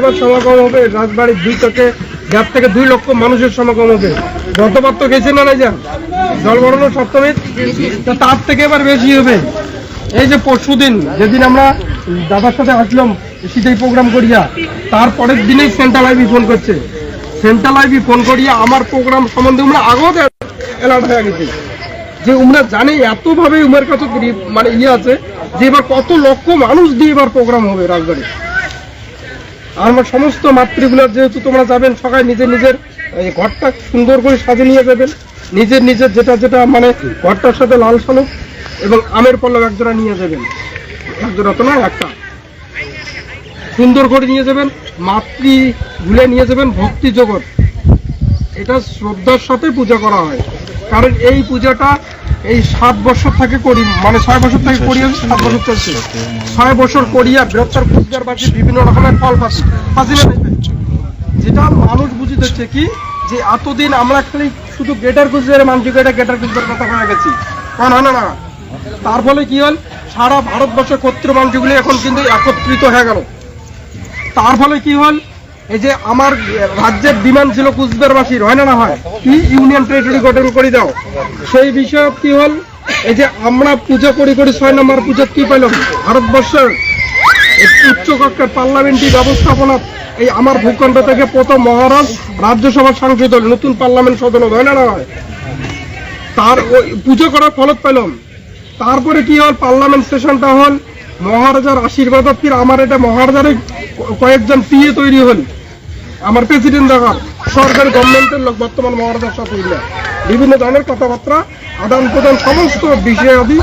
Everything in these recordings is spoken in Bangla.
এবার সমাগম হবে, রাজবাড়ির দুই থেকে দেড় থেকে দুই লক্ষ মানুষের সমাগম হবে। গতবার তো গেছে না নাই যান জল বড়ানো সপ্তমী তার থেকে এবার বেশি হবে। এই যে পরশুদিন যেদিন আমরা দাদার সাথে আসলাম, সেটাই প্রোগ্রাম করিয়া তারপরের দিনেই সেন্ট্রাল আইবি ফোন করছে। সেন্ট্রাল আইবি ফোন করিয়া আমার প্রোগ্রাম সম্বন্ধে আমরা আগত অ্যালার্ট হয়ে গেছি। যে উমরা জানে এতভাবে উমের কাছে মানে ইয়ে আছে, যে এবার কত লক্ষ মানুষ দিয়ে এবার প্রোগ্রাম হবে রাজবাড়ি। আমার সমস্ত মাতৃগুলার যেহেতু তোমরা যাবেন সবাই নিজের নিজের ঘরটা সুন্দর করে সাজে নিয়ে যাবেন নিজের নিজের যেটা যেটা মানে ঘরটার সাথে লাল শালুক এবং আমের পল্লব একজোড়া নিয়ে যাবেন। একজোড়া তো না, একটা। সুন্দর করে নিয়ে যাবেন, মাতৃ ভুলে নিয়ে যাবেন ভক্তি জগৎ। এটা শ্রদ্ধার সাথে পূজা করা হয়। কারণ এই পূজাটা এই সাত বছর থেকে করি মানে ছয় বছর থেকে করি সাত বছর চলছে। ছয় বছর করিয়া বৃহত্তর বাকি বিভিন্ন রকমের ফল পাচ্ছি যেটা মানুষ বুঝিতেছে কি, যে এতদিন আমরা খালি শুধু গেটার কুচবিহারের মানছি গেটার গেটার কুচবিহার কথা হয়ে গেছি। হয় না না তার ফলে কি হল, সারা ভারতবর্ষের ক্ষত্র মানচিগুলি এখন কিন্তু একত্রিত হয়ে গেল। তার ফলে কি হল এই যে আমার রাজ্যের ডিমান্ড ছিল কুচবিহারবাসীর, হয় না না হয়? কি ইউনিয়ন টেরিটরি গঠন করে দাও? সেই বিষয়ে কি হল? এই যে আমরা পূজা করি করি ছয় নম্বর পূজা কি পেলাম ভারতবর্ষের উচ্চ কক্ষের পার্লামেন্টারি ব্যবস্থাপনা এই আমার ভূখণ্ড থেকে প্রথম মহারাজ রাজ্যসভার সাংসদ হল নতুন পার্লামেন্ট সদন হয় না না হয়? তার ওই পুজো করার ফলত পেলাম তারপরে কি হল? পার্লামেন্ট সেশনটা হল মহারাজার আশীর্বাদ ফির আমার এটা মহারাজার কয়েকজন পিএ তৈরি হল। আমার প্রেসিডেন্ট দেখা সরকারি গভর্নমেন্টের লোক, বর্তমান মহারাজার সাথে মিলে। বিভিন্ন ধরনের কথাবার্তা, আদান প্রদান, সমস্ত বিষয়াদি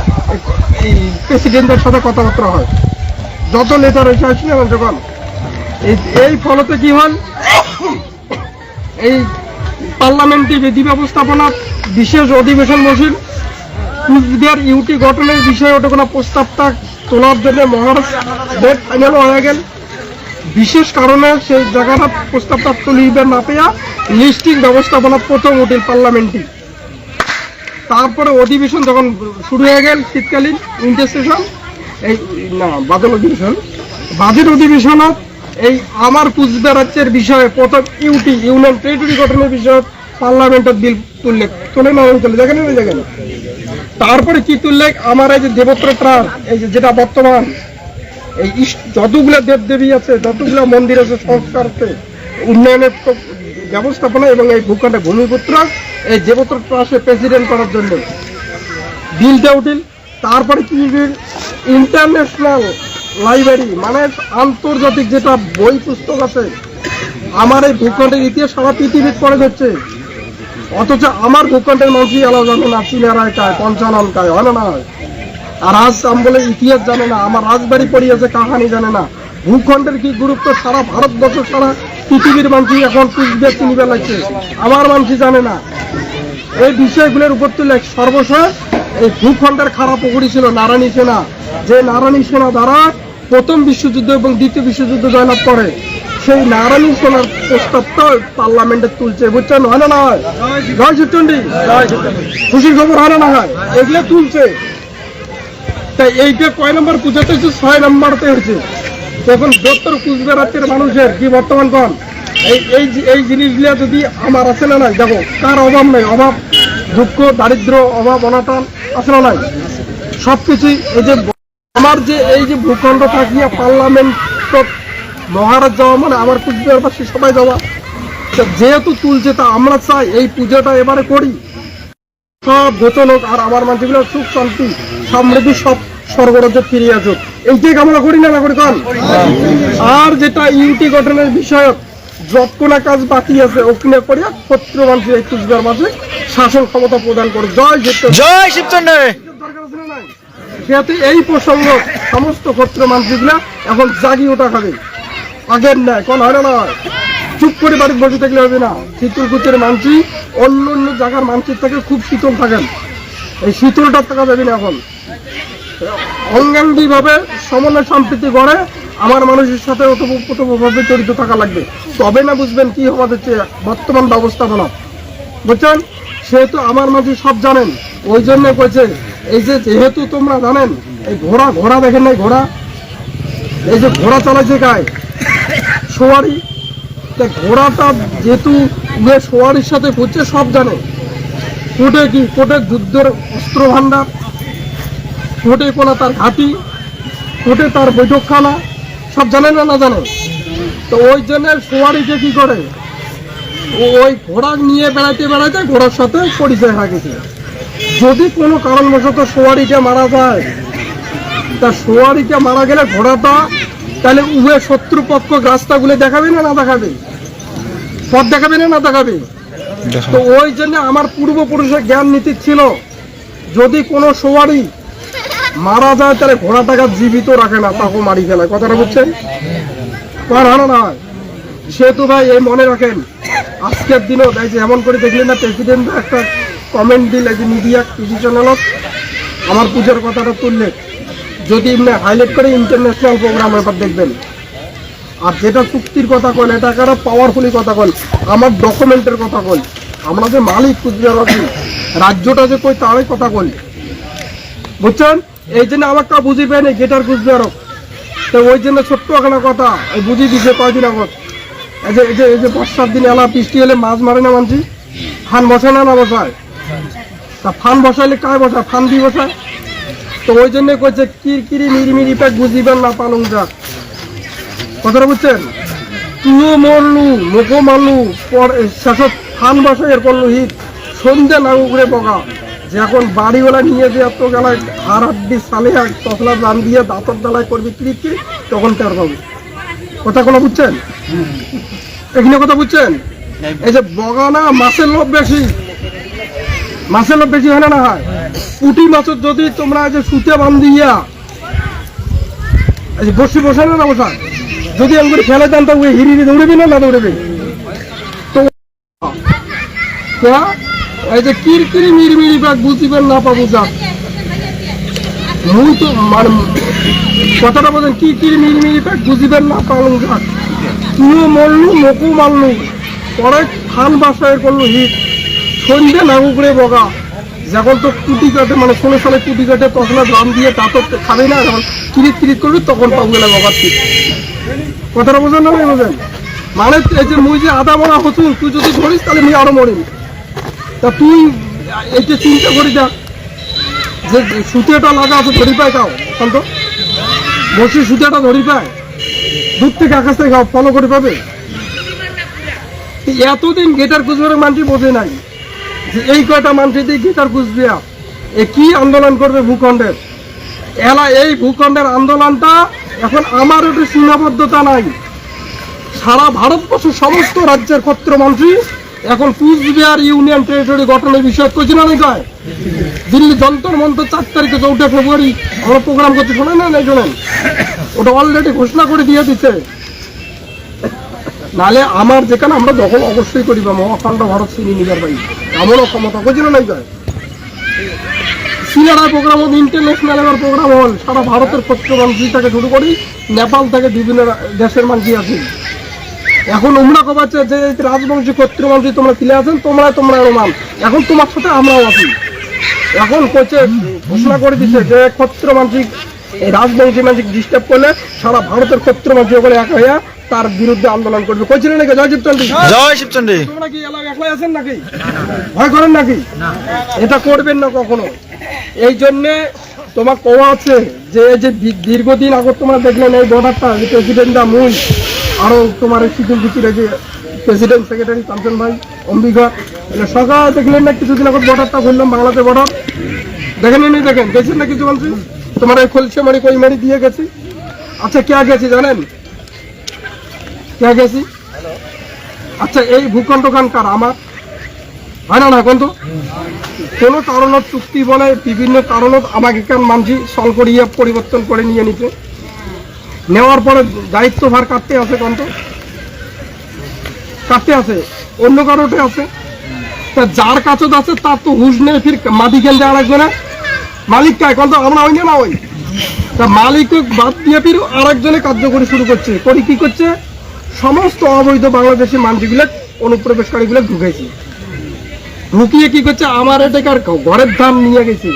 এই প্রেসিডেন্টের সাথে কথাবার্তা হয়। যত নেতা এসে আসি না যখন এই এই ফলতে কি হল এই পার্লামেন্টে বিধি ব্যবস্থাপনা, বিশেষ অধিবেশন বসিল। কুচবিহার ইউটি গঠনের বিষয়ে ওটা কোনো প্রস্তাবটা তোলার জন্য মহারাজ ডেট ফাইনাল হয়ে গেল। বিশেষ কারণে সেই জায়গাটা প্রস্তাবটা তুলিবে না পেয়া লিস্টিং ব্যবস্থাপনা প্রথম উঠিল পার্লামেন্টে। তারপরে অধিবেশন যখন শুরু হয়ে গেল শীতকালীন উইন্টার সেশন এই, না বাদল অধিবেশন। বাজেট অধিবেশনত এই আমার রাজ্যের বিষয়ে প্রথম ইউটি, ইউনিয়ন টেরিটরি গঠনের বিষয়ে পার্লামেন্টের বিল তুললে। তুলে না তুলে দেখেন না, দেখেন। তারপরে কি তুললে? আমার এই যে দেবত্র ত্রাণ এই যে যেটা বর্তমান, এই যতগুলো দেব দেবী আছে, যতগুলো মন্দির আছে, সংস্কার আছে, উন্নয়নের ব্যবস্থাপনা এবং এই ভূখণ্ডে ভূমিপুত্র, এই দেবত্র ট্রাস্টে প্রেসিডেন্ট করার জন্য। বিলটা উঠিল তারপরে কি বিল ইন্টারন্যাশনাল লাইব্রেরি মানে আন্তর্জাতিক যেটা বই পুস্তক আছে, আমার এই ভূখণ্ডের ইতিহাস সারা পৃথিবীর পড়ে যাচ্ছে অথচ আমার ভূখণ্ডের মানুষই আলাদা জানে না চিনারায় কায় পঞ্চানন কায় হয় না হয়? আর আজ আম বলে ইতিহাস জানে না, আমার রাজবাড়ি পড়িয়েছে, কাহানি জানে না। ভূখণ্ডের কি গুরুত্ব সারা ভারতবর্ষ, সারা পৃথিবীর মানুষই এখন কুচবিহার চিনিবে লাগছে, আমার মানুষই জানে না। এই বিষয়গুলোর উপর তুলে সর্বশেষ এই ভূখণ্ডের খারাপ পুকুরি ছিল নারায়ণী সেনা। যে নারায়ণী সেনা দ্বারা প্রথম বিশ্বযুদ্ধ এবং দ্বিতীয় বিশ্বযুদ্ধ জয়লাভ করে। সেই নারায়ণী সেনার প্রস্তাবটা পার্লামেন্টে তুলছে বুঝছেন? হয় না না হয়? জয় চিত্তন্ডি খুশির খবর হয় না হয়? এগুলো তুলছে। তাই এইটা কয় নম্বর পূজাতে হচ্ছে? ছয় নম্বরতে হয়েছে তখন বত্তর কুচবিহার রাজ্যের মানুষের কি বর্তমান কন? এই এই এই জিনিসগুলো যদি আমার আছে না নাই? দেখো কার অভাব নাই। অভাব দুঃখ দারিদ্র অভাব অনাটন আছে না নাই? সব কিছুই এই যে আমার যে এই যে ভূখণ্ড থাকিয়া পার্লামেন্ট মহারাজ যাওয়া মানে আমার কুচবিহারবাসী সবাই যাওয়া। যেহেতু তুলছে তা আমরা চাই এই পুজোটা এবারে করি। সব বেতন হোক আর আমার মানুষগুলো সুখ শান্তি সমৃদ্ধি সব স্বর্গরাজ্য ফিরিয়ে আসুক। এইটাই কামনা করি না না করি কন? আর যেটা ইউটি গঠনের বিষয় যত কোনো কাজ বাকি আছে ওখানে করিয়া ক্ষত্র মানুষ এই কুচবিহার মাঝে শাসন ক্ষমতা প্রদান করে জয় জয় শিবচন্দ্র? যেহেতু এই প্রসঙ্গ সমস্ত ক্ষত্র মানুষগুলা এখন জাগি ওটা খাবে আগের নেয় কোন হয় না নয়। চুপ করে বাড়িতে বসে থাকলে হবে না। শীতলকুচের মানসি অন্য অন্য জায়গার মানসির থেকে খুব শীতল থাকেন। এই শীতলটা থাকা যাবে না এখন। অঙ্গাঙ্গি ভাবে সমন্বয় সম্প্রীতি গড়ে আমার মানুষের সাথে ওতপ্রোতভাবে জড়িত থাকা লাগবে। তবে না বুঝবেন কি আমাদের বর্তমান ব্যবস্থাপনা। বুঝছেন? সেহেতু আমার মাঝে সব জানেন। ওই জন্য কইছে, এই যে যেহেতু তোমরা জানেন, এই ঘোড়া ঘোড়া দেখেন নাই ঘোড়া? এই যে ঘোড়া চালাইছে গায়ে সোয়ারি। তা ঘোড়াটা যেহেতু উড়ে সোয়ারির সাথে ঘুরছে সব জানে। কোটে কি কোটে যুদ্ধের অস্ত্র ভাণ্ডার কোটে কোনা তার ঘাঁটি কোটে তার বৈঠকখানা, সব জানে না না জানে। তো ওই জন্য সোয়ারিকে কি করে? ওই ঘোড়া নিয়ে বেড়াইতে বেড়াইতে ঘোড়ার সাথে পরিচয় হয়ে গেছে। যদি কোনো কারণবশত সোয়ারিকে মারা যায়, তা সোয়ারিকে মারা গেলে ঘোড়াটা তাহলে উভয় শত্রুপক্ষ রাস্তাগুলো দেখাবে না না দেখাবে? পথ দেখাবে না না দেখাবে? তো ওই জন্য আমার পূর্বপুরুষের জ্ঞান নীতি ছিল যদি কোনো সোয়ারি মারা যায় তাহলে ঘোড়াটাকে জীবিত রাখে না তাকে মারি ফেলায়। কথাটা বুঝছেন? হানো না হয় সেহেতু ভাই এই মনে রাখেন আজকের দিনও এই যে এমন করে দেখলেন না প্রেসিডেন্ট একটা কমেন্ট দিল এই যে মিডিয়া টিভি চ্যানেলত আমার পুজোর কথাটা তুললে যদি হাইলাইট করে ইন্টারন্যাশনাল প্রোগ্রাম এবার দেখবেন। আর যেটা চুক্তির কথা কল এটা কারও পাওয়ারফুলি কথা কল আমার ডকুমেন্টের কথা কল আমরা যে মালিক কুচবিহার আছি রাজ্যটা যে কই তারই কথা কল বুঝছেন? এই জন্য আমার কা বুঝি পাই নাই, গেটার কুচবিহারক তো ওই জন্য ছোট্ট একটা কথা বুঝি দিছে কয়দিন আগত। এই যে এই যে এই যে বর্ষার দিন এলা বৃষ্টি হলে মাছ মারে না মানছি? ফান বসায় না না বসায়? তা ফান বসাইলে কায় বসায়? ফান দিয়ে বসায়? তো ওই জন্য কইছে কিরকিরি মিরিমিরি প্যাক বুঝিবেন না পালং যাক কথাটা বুঝছেন? তুইও মরলু মুখো মারলু পর শেষত ফান বসে এর করলু হিট সন্ধ্যে না উপরে বগা। যে এখন বাড়িওয়ালা নিয়ে যে এত গেলায় হার হাড্ডি সালে এক তসলা দান দিয়ে দাঁতর দালায় করবি কিরিকি তখন টের পাবো কথা কোনো বুঝছেন? এখানে কথা বুঝছেন? এই যে বগা না মাছের লোভ বেশি। মাছের লোভ বেশি হয় না হয়? পুটি মাছের যদি তোমরা যে সুতে বান্ধিয়া এই যে বসে বসে না বসা যদি আমি ফেলে দেন, তো ওই হিরি দৌড়েবি না না দৌড়েবি এই যে কিরকিরি মিরমিরি ব্যাগ বুঝিবেন না পাবো যাক তো মানে কথাটা বলেন কি কি মিরমিরি ব্যাগ বুঝিবেন না পালং যাক তুইও মরলু মকু মারলু। পরে খান বাসায় করল হিট। সন্ধ্যে করে বগা। যখন তো কুটি কাটে মানে ষোলো সালে কুটি কাটে, তখন দাম দিয়ে তা তো খাবে না, যখন কিরিট কিরিট করবি, তখন পাবো গেলে বগার ঠিক। কথাটা বোঝেন না বোঝেন মানে এই যে মুই যে আদা মরা হতুন, তুই যদি ধরিস, তাহলে মুই আরও মরিম তা তুই এইটা চিন্তা করি দেখ যে সুতেটা লাগা আছে, ধরি পায় কাও এখন তো বসে সুতেটা ধরি পায়। দূর থেকে আকাশ থেকে ফলো করে পাবে। এতদিন গেটার কুচবিহারের মানুষ বোঝে নাই। এই কয়টা মানুষ দিয়ে গেটার কুচবিহার এ কি আন্দোলন করবে ভূখণ্ডের? এলা এই ভূখণ্ডের আন্দোলনটা এখন আমার একটু সীমাবদ্ধতা নাই। সারা ভারতবর্ষের সমস্ত রাজ্যের ক্ষত্রমন্ত্রী এখন কুচবিহার ইউনিয়ন টেরিটরি গঠনের বিষয়ে করছি না কয় দিল্লি যন্তর মন্তর চার তারিখে চৌঠা ফেব্রুয়ারি আমরা প্রোগ্রাম করতে শোনেন না নাই শোনেন? ওটা অলরেডি ঘোষণা করে দিয়ে দিচ্ছে নালে আমার যেখানে আমরা দখল অবশ্যই করি বা মহাখণ্ড ভারত শ্রী নিবার পাই করছি নাই কয় সিনারা প্রোগ্রাম হল ইন্টারন্যাশনাল এবার প্রোগ্রাম হল, সারা ভারতের ক্ষত্রমন্ত্রী থেকে শুরু করি, নেপাল থেকে বিভিন্ন দেশের মানুষ আছে এখন উমরা কবাচ্ছে যে রাজবংশী ক্ষত্রমন্ত্রী তোমরা ফিরে আছেন তোমরা তোমরা রোমান এখন তোমার সাথে আমরাও আছি। এখন কোচে ঘোষণা করে দিচ্ছে যে ক্ষত্রমান্ত্রিক এই রাজবংশী মানসিক ডিস্টার্ব করলে সারা ভারতের ক্ষত্রমান্ত্রী ওখানে এক হইয়া তার বিরুদ্ধে আন্দোলন করবে। কইছিলেন নাকি? জয়দীপ চন্দ্রী জয় শিবচন্ডী। তোমরা কি এলাকা একলাই আছেন নাকি? ভয় করেন নাকি? এটা করবেন না কখনো। এই জন্যে তোমার কোয়া আছে যে এই যে দীর্ঘদিন আগত তোমরা দেখলেন এই বর্ডারটা যে প্রেসিডেন্টটা মুই আরও তোমার শীতল বিচির যে প্রেসিডেন্ট সেক্রেটারি কাঞ্চন ভাই অম্বিকা এগুলো সকাল দেখলেন না কিছুদিন আগত বর্ডারটা ঘুরলাম বাংলাদেশ বর্ডার। দেখেন নি দেখেন। গেছেন না কিছু মানুষ? তোমার এই খলসে মারি কই মারি দিয়ে গেছি। আচ্ছা কে গেছি জানেন? কে গেছি? আচ্ছা এই ভূখণ্ড কার? আমার? হয় না কোনো কারণত চুক্তি বলে বিভিন্ন কারণত আমাকে মানছি, সল পরিবর্তন করে নিয়ে নিতে? নেওয়ার পরে দায়িত্বভার কাটতে আছে কন্ত কাটতে আছে। অন্য কারোতে আছে? তা যার কাছে আছে, তার তো হুশ নেই, ফির মাটি কেন যাওয়া লাগবে না? মালিক কায়? কন্ত আমরা ওই না ওই তা মালিক বাদ দিয়ে ফির আরেকজনে কার্যকরী শুরু করছে। করি কি করছে? সমস্ত অবৈধ বাংলাদেশি মানুষগুলো অনুপ্রবেশকারীগুলো ঢুকেছে। ঢুকিয়ে কি করছে? আমার এটাকার ঘরের দাম নিয়ে গেছে?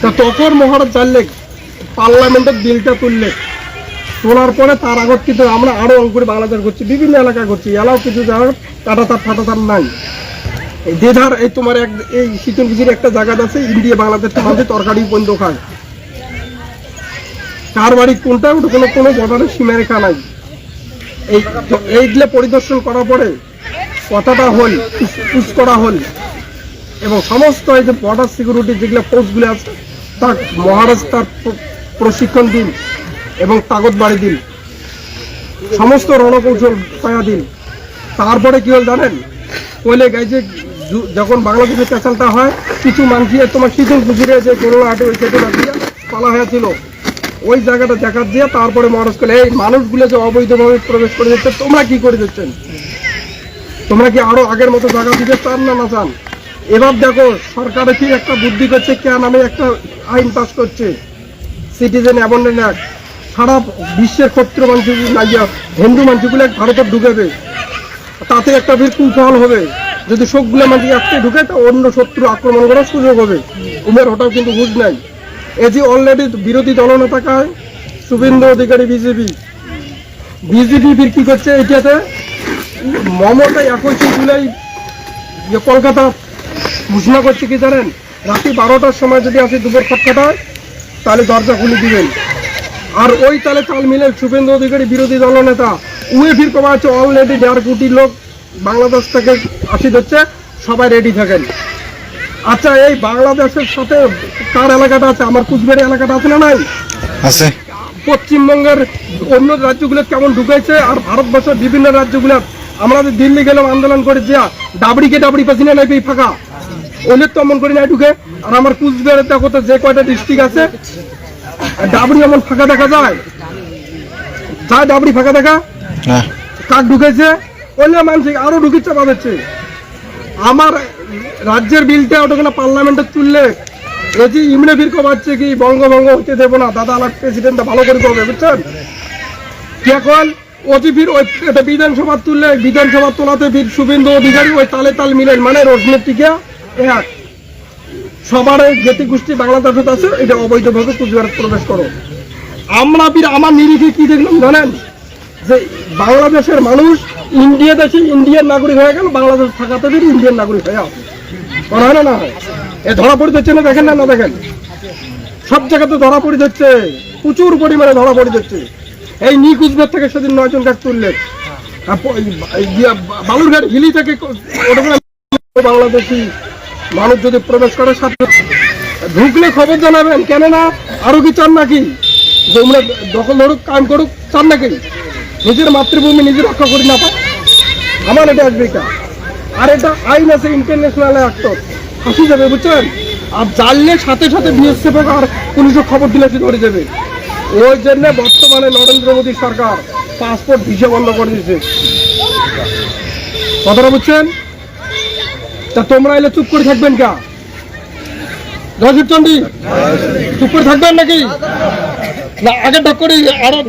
তা তখন মহারাজ জানলে পার্লামেন্টের বিলটা তুললে তোলার পরে তার আগত কিন্তু আমরা আরও অঙ্কুরে বাংলাদেশ করছি, বিভিন্ন এলাকায় করছি। এলাও কিছু জায়গার কাটাতার ফাটাতার নাই। এই দেধার, এই তোমার এক এই শীতলকুচির একটা জায়গা আছে, ইন্ডিয়া বাংলাদেশ তরকারি বন্ধ খায় কার বাড়ি, কোনটা ওটা কোনো কোনো বর্ডারের সীমারেখা নাই। এই এইগুলো পরিদর্শন করার পরে কথাটা হল পুশ করা হল। এবং সমস্ত এই যে বর্ডার সিকিউরিটি যেগুলো পোস্টগুলো আছে, তার মহারাজ তার প্রশিক্ষণ দিন এবং তাগত বাড়ি দিন। সমস্ত রণকৌশল পায়া দিন। তারপরে কি হল জানেন? কইলে গাই যে যখন বাংলাদেশে পেশালটা হয়, কিছু মানুষ তোমার শীতল কুচিরে যে করোনা হাটে ওই সেটা পালা হয়েছিল ওই জায়গাটা দেখা দিয়ে তারপরে মহারাজ করলে এই মানুষগুলো যে অবৈধভাবে প্রবেশ করে যাচ্ছে তোমরা কি করে দিচ্ছেন? তোমরা কি আরও আগের মতো জায়গা দিতে চান না না চান? এবার দেখো, সরকারে কি একটা বুদ্ধি করছে, কে নামে একটা আইন পাস করছে? সিটিজেন অ্যাবন্ডেন্ট অ্যাক্ট সারা বিশ্বের ক্ষত্র মানুষ নাইয়া হিন্দু মানুষগুলো ভারতে ঢুকেবে। তাতে একটা বীর কুফল হবে। যদি সবগুলো মানুষ একটাই ঢুকে, তা অন্য শত্রু আক্রমণ করার সুযোগ হবে। উমের ওটাও কিন্তু বুঝ নাই। যে অলরেডি বিরোধী দলনেতাকায় শুভেন্দু অধিকারী বিজেপি। বিজেপি কি করছে এটাতে মমতা একুশে জুলাই যে কলকাতা ঘোষণা করছে কি জানেন? রাত্রি বারোটার সময় যদি আসে দুপুর খটখটায় তাহলে দরজা খুলে দিবেন। আর ওই তালে তাল মিলে শুভেন্দু অধিকারী বিরোধী দলনেতা উয়ে ফির কমা আছে অলরেডি দেড় কোটি লোক বাংলাদেশ থেকে আসি হচ্ছে সবাই রেডি থাকেন। আচ্ছা এই বাংলাদেশের সাথে কার এলাকাটা আছে? আমার কুচবিহার এলাকাটা আছে না নাই? আছে। পশ্চিমবঙ্গের অন্য রাজ্যগুলো কেমন ঢুকেছে? আর ভারতবর্ষের বিভিন্ন রাজ্যগুলো। আমরা যে দিল্লি গেলাম আন্দোলন করে যা ডাবড়িকে ডাবড়ি পাচ্ছি না নাই ফাঁকা? ওদের তো এমন করে নাই ঢুকে। আর আমার কুচবিহারের দেখো তো যে কয়টা ডিস্ট্রিক্ট আছে। ডাবড়ি এমন ফাঁকা দেখা যায়? যায় ডাবড়ি ফাঁকা দেখা? না কাক ঢুকেছে? অন্য মানুষ আরও ঢুকিচ্ছে পাচ্ছে আমার রাজ্যের বিলটা ওটা পার্লামেন্টে তুললে এই ইমনে বীর কমাচ্ছে কি বঙ্গভঙ্গ হতে দেবো না। দাদা আমার প্রেসিডেন্টটা ভালো করে করবে, বুঝছেন? এখন? অতি ফির ওই এটা বিধানসভা তুললে বিধানসভা তোলাতে বীর শুভেন্দু অধিকারী ওই তালে তাল মিলেন। মানে রাজনীতিকে এক সবার এই জাতি গোষ্ঠী বাংলাদেশে আছে, এটা অবৈধভাবে কুচবিহার প্রবেশ করো। আমরা বীর আমার নিরিখে কি দেখলাম জানেন? যে বাংলাদেশের মানুষ ইন্ডিয়া দেশে ইন্ডিয়ান নাগরিক হয়ে গেল, বাংলাদেশ থাকাতে ইন্ডিয়ান নাগরিক হয়ে আছে করা হয় না না হয়? এ ধরা পড়ে যাচ্ছে না, দেখেন না না দেখেন? সব জায়গাতে ধরা পড়ে যাচ্ছে, প্রচুর পরিমাণে ধরা পড়ে যাচ্ছে। এই নি কুচবিহার থেকে সেদিন নয়জন কাজ তুললেন। বালুরঘাট হিলি থেকে বাংলাদেশি মানুষ যদি প্রবেশ করে সাথে ঢুকলে খবর জানাবেন, কেননা আরও কি চান নাকি? দখল ধরুক কাম করুক, চান নাকি? নিজের মাতৃভূমি নিজে রক্ষা করি না পায় আমার এটা আমেরিকা আর এটা আইন আছে ইন্টারন্যাশনাল অ্যাক্ট ফাঁসি যাবে বুঝছেন? আর জানলে সাথে সাথে বিএসএফ আর পুলিশও খবর দিলে সে ধরে যাবে। ওই জন্য বর্তমানে নরেন্দ্র মোদী সরকার পাসপোর্ট ভিসা বন্ধ করে দিয়েছে। কথাটা বুঝছেন? তা তোমরা এলে চুপ করে থাকবেন কা? রজিব চন্ডী চুপ করে থাকবেন নাকি? না, আগে ঢক করে, আরও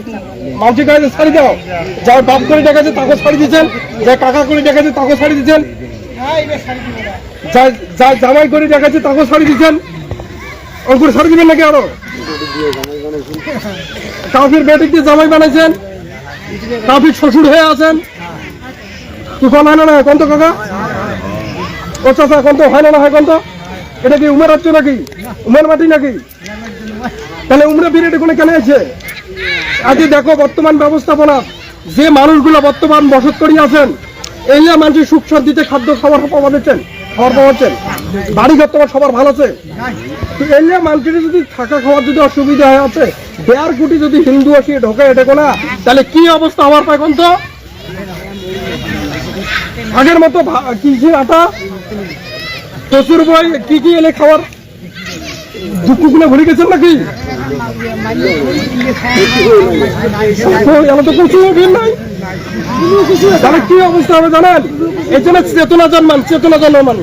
মানুষের কাছে ছাড়ি দাও। যার বাপ করে ডেকেছে তাকে ছাড়ি দিচ্ছেন যার কাকা করে ডেকেছে তাকে ছাড়ি দিচ্ছেন যা যা জামাই করে ডেকেছে তাকে ছাড়ি দিচ্ছেন অঙ্কুর ছাড়ি দিবেন নাকি আরও? কাফির বেটিক দিয়ে জামাই বানাইছেন। কাফির শ্বশুর হয়ে আছেন। তুফান হয় না না কোন তো কাকা? ও চাচা কোন তো হয় না না হয় কোন তো? এটা কি উমের রাজ্য নাকি? উমের মাটি নাকি? তাহলে উমরা বিরেটে কোনো কেন আছে? আজকে দেখো বর্তমান ব্যবস্থাপনা। যে মানুষগুলো বর্তমান বসত করি আছেন, এই মানুষের সুখ শান্তিতে খাদ্য খাবার পাওয়া খাবার পাওয়াচ্ছেন বাড়ি ঘর তোমার সবার ভালো আছে। মানুষের যদি থাকা খাওয়ার যদি অসুবিধা হয়ে, আছে যদি হিন্দু আসি, ঢোকে এটা কোনা তাহলে কি অবস্থা আমার পায় কোন তো আগের মতো কিসের আটা প্রচুর বই কি কি এলে খাওয়ার ভুলে গেছেন নাকি? কি অবস্থা হবে জানেন? এই জন্য চেতনা জন্মান চেতনা জন্মান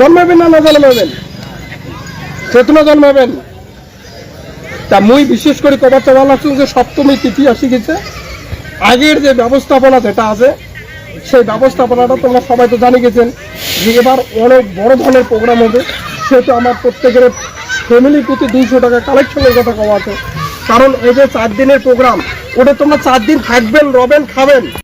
জন্মাবেন না না জন্মাবেন? চেতনা জন্মাবেন। তা মুই বিশেষ করে কবার যে সপ্তমী তিথি আসি গেছে। আগের যে ব্যবস্থাপনা যেটা আছে, সেই ব্যবস্থাপনাটা তোমরা সবাই তো জানি গেছেন যে এবার অনেক বড় ধরনের প্রোগ্রাম হবে। সেহেতু আমার প্রত্যেকের ফ্যামিলির প্রতি দুইশো টাকা কালেকশনের কথা কমাতে কারণ এই যে চার দিনের প্রোগ্রাম ওটা তোমরা চার দিন থাকবেন, রবেন, খাবেন।